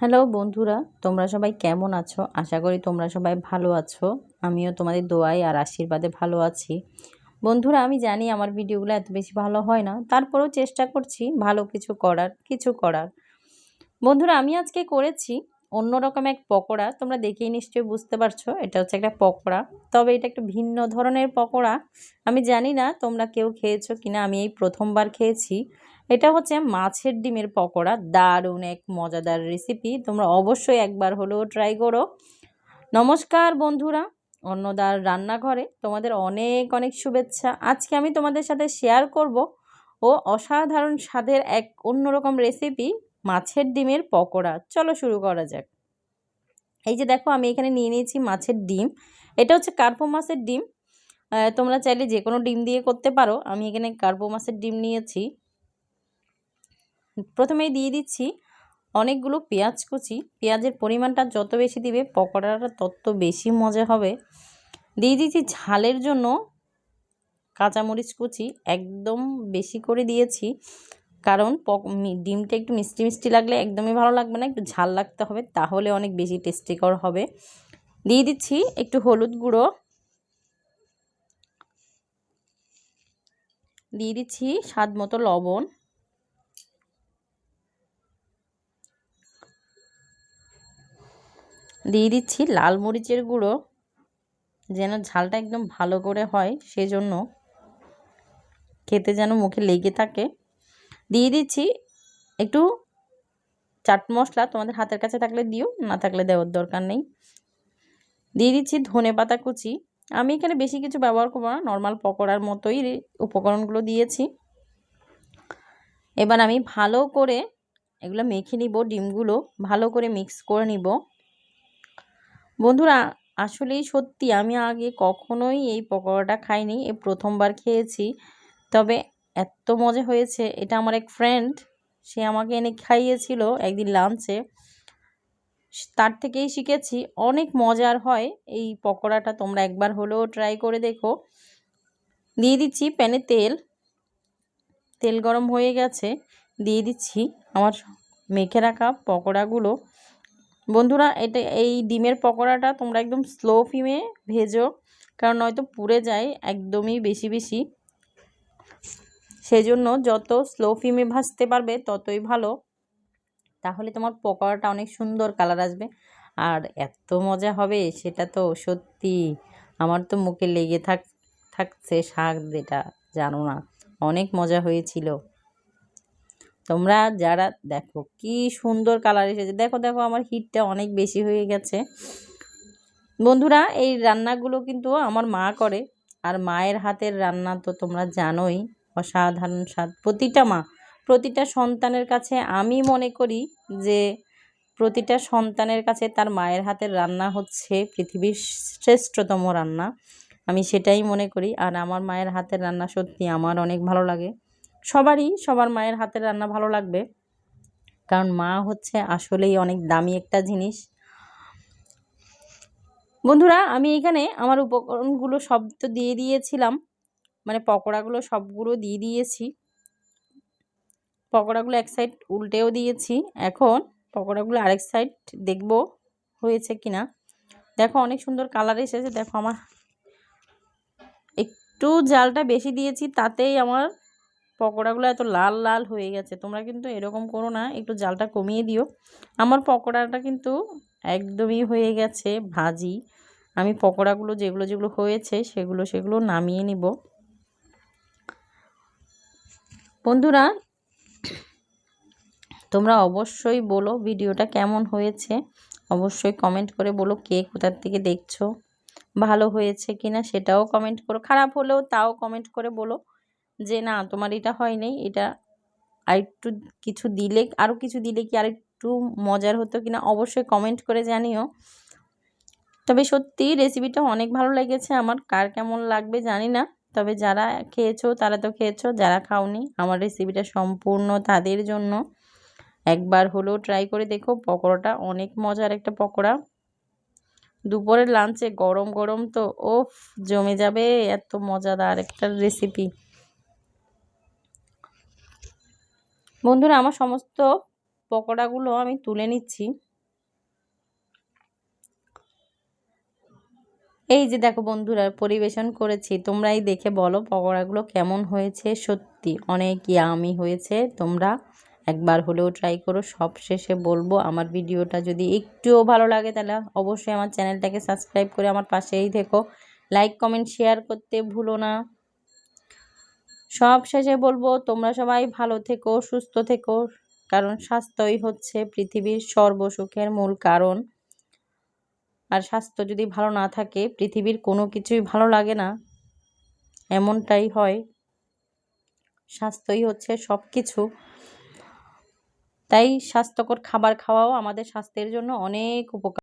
Hello বন্ধুরা, তোমরা সবাই কেমন আছো? আশা করি তোমরা সবাই ভালো আছো। আমিও তোমাদের দোয়াই আর আশীর্বাদে ভালো আছি। বন্ধুরা, আমি জানি আমার ভিডিওগুলো এত বেশি ভালো হয় না, তারপরেও চেষ্টা করছি ভালো কিছু করার কিছু করার। বন্ধুরা, আমি আজকে করেছি অন্যরকম এক পকোড়া, তোমরা দেখেই নিশ্চয়ই বুঝতে পারছ, এটা হচ্ছে একটা পকোড়া। তবে এটা একটা ভিন্ন ধরনের পকোড়া। আমি জানি না তোমরা কেউ খেয়েছো কিনা, আমি এই প্রথমবার খেয়েছি। এটা হচ্ছে মাছের ডিমের পকোড়া। দারুণ এক মজাদার রেসিপি তোমরা অবশ্যই একবার হলেও ট্রাই করো। নমস্কার বন্ধুরা, অন্নদার রান্নাঘরে তোমাদের অনেক অনেক শুভেচ্ছা। আজকে আমি তোমাদের সাথে শেয়ার করব ও অসাধারণ স্বাদের এক অন্যরকম রেসিপি মাছের ডিমের পকোড়া। চলো শুরু করা যাক। এই যে দেখো, আমি এখানে নিয়ে নিয়েছি মাছের ডিম। এটা হচ্ছে কার্পো মাছের ডিম। তোমরা চাইলে যে কোনো ডিম দিয়ে করতে পারো। আমি এখানে কার্পো মাছের ডিম নিয়েছি। প্রথমেই দিয়ে দিচ্ছি অনেকগুলো পেঁয়াজ কুচি। পেঁয়াজের পরিমাণটা যত বেশি দিবে পকোড়াটা তত বেশি মজা হবে। দিয়ে দিচ্ছি ঝালের জন্য কাঁচামরিচ কুচি, একদম বেশি করে দিয়েছি। কারণ ডিমটা একটু মিষ্টি মিষ্টি লাগলে একদমই ভালো লাগবে না, একটু ঝাল লাগতে হবে, তাহলে অনেক বেশি টেস্টিকর হবে। দিয়ে দিচ্ছি একটু হলুদ গুঁড়ো। দিয়ে দিচ্ছি স্বাদ মতো লবণ। দিয়ে দিচ্ছি লাল মরিচের গুঁড়ো, যেন ঝালটা একদম ভালো করে হয়, সেজন্য খেতে যেন মুখে লেগে থাকে। দিয়ে দিচ্ছি একটু চাট মশলা, তোমাদের হাতের কাছে থাকলে দিও, না থাকলে দেওয়ার দরকার নেই। দিয়ে দিচ্ছি ধনে পাতা কুচি। আমি এখানে বেশি কিছু ব্যবহার করব না নর্মাল পকোড়ার মতোই উপকরণগুলো দিয়েছি। এবার আমি ভালো করে এগুলো মেখে নিব, ডিমগুলো ভালো করে মিক্স করে নিব। বন্ধুরা, আসলেই সত্যি আমি আগে কখনোই এই পকোড়াটা খাইনি এই প্রথমবার খেয়েছি। তবে এত মজা হয়েছে, এটা আমার এক ফ্রেন্ড সে আমাকে এনে খাইয়েছিল একদিন লাঞ্চে তার থেকেই শিখেছি, অনেক মজার হয় এই পকোড়াটা, তোমরা একবার হলেও ট্রাই করে দেখো। দিয়ে দিচ্ছি প্যানে তেল তেল গরম হয়ে গেছে, দিয়ে দিচ্ছি আমার মেখে রাখা পকোড়াগুলো। বন্ধুরা, এটা এই ডিমের পকোড়াটা তোমরা একদম স্লো ফিমে ভেজো, কারণ নয়তো পুড়ে যায় একদমই বেশি বেশি। সেজন্য যত স্লো ফিমে ভাজতে পারবে, ততই ভালো। তাহলে তোমার পকোড়াটা অনেক সুন্দর কালার আসবে। আর এত মজা হবে, সেটা তো সত্যি। আমার তো মুখে লেগে থাক, থাকছে শাক, যেটা জানো না। অনেক মজা হয়েছিল। তোমরা যারা দেখো কি সুন্দর কালার এসেছে। দেখো দেখো আমার হিটটা অনেক বেশি হয়ে গেছে। বন্ধুরা, এই রান্নাগুলো কিন্তু আমার মা করে। আর মায়ের হাতের রান্না তো তোমরা জানোই, অসাধারণ স্বাদ। প্রতিটা মা, প্রতিটা সন্তানের কাছে আমি মনে করি যে প্রতিটা সন্তানের কাছে তার মায়ের হাতের রান্না হচ্ছে পৃথিবীর শ্রেষ্ঠতম রান্না। আমি সেটাই মনে করি। আর আমার মায়ের হাতের রান্না সত্যি আমার অনেক ভালো লাগে। সবারই, সবার মায়ের হাতের রান্না ভালো লাগবে। কারণ মা হচ্ছে আসলেই অনেক দামি একটা জিনিস। বন্ধুরা, আমি এখানে আমার উপকরণগুলো সব তো দিয়ে দিয়েছিলাম। মানে পকোড়াগুলো সবগুলো দিয়ে দিয়েছি। পকোড়াগুলো এক সাইড উল্টেও দিয়েছি। এখন পকোড়াগুলো আরেক সাইড দেখব হয়েছে কিনা। দেখো, অনেক সুন্দর কালার এসেছে। দেখো, আমার একটু জালটা বেশি দিয়েছি, তাতেই আমার পকোড়াগুলো এত লাল লাল হয়ে গেছে। তোমরা কিন্তু এরকম করো না, একটু জালটা কমিয়ে দিও। আমার পকোড়াটা কিন্তু একদমই হয়ে গেছে ভাজি। আমি পকোড়াগুলো যেগুলো যেগুলো হয়েছে সেগুলো সেগুলো নামিয়ে নিব। বন্ধুরা, তোমরা অবশ্যই বলো ভিডিওটা কেমন হয়েছে। অবশ্যই কমেন্ট করে বলো কে কোথার থেকে দেখছ, ভালো হয়েছে কিনা সেটাও কমেন্ট করো। খারাপ হলেও তাও কমেন্ট করে বলো। যে, না, তোমার এটা হয় নাই এটা আরেকটু কিছু দিলে আরও কিছু দিলে কি আরেকটু মজার হতো কিনা অবশ্যই কমেন্ট করে জানিও। তবে সত্যি রেসিপিটা অনেক ভালো লেগেছে আমার, কার কেমন লাগবে জানি না, তবে যারা খেয়েছো, তারা তো খেয়েছো, যারা খাওনি, আমার রেসিপিটা সম্পূর্ণ তাদের জন্য। একবার হলেও ট্রাই করে দেখো, পকোড়াটা অনেক মজার একটা পকোড়া। দুপুরের লাঞ্চে গরম গরম তো ওফ জমে যাবে, এত মজাদার একটা রেসিপি বন্ধুরা, আমার সমস্ত পকোড়াগুলো আমি তুলে নিচ্ছি। এই যে দেখো বন্ধুরা, পরিবেশন করেছি। তোমরাই দেখে বলো পকোড়াগুলো কেমন হয়েছে, সত্যি অনেক ইয়ামি হয়েছে। তোমরা একবার হলেও ট্রাই করো। সব শেষে বলব, আমার ভিডিওটা যদি একটুও ভালো লাগে তাহলে অবশ্যই আমার চ্যানেলটাকে সাবস্ক্রাইব করে আমার পাশেই থেকো। লাইক কমেন্ট শেয়ার করতে ভুলো না। সব শেষে বলব, তোমরা সবাই ভালো থেকো, সুস্থ থেকো। কারণ স্বাস্থ্যই হচ্ছে পৃথিবীর সর্বসুখের মূল কারণ। আর স্বাস্থ্য যদি ভালো না থাকে, পৃথিবীর কোনো কিছুই ভালো লাগে না। এমনটাই হয়। স্বাস্থ্যই হচ্ছে সব কিছু তাই স্বাস্থ্যকর খাবার খাওয়াও আমাদের স্বাস্থ্যের জন্য অনেক উপকার।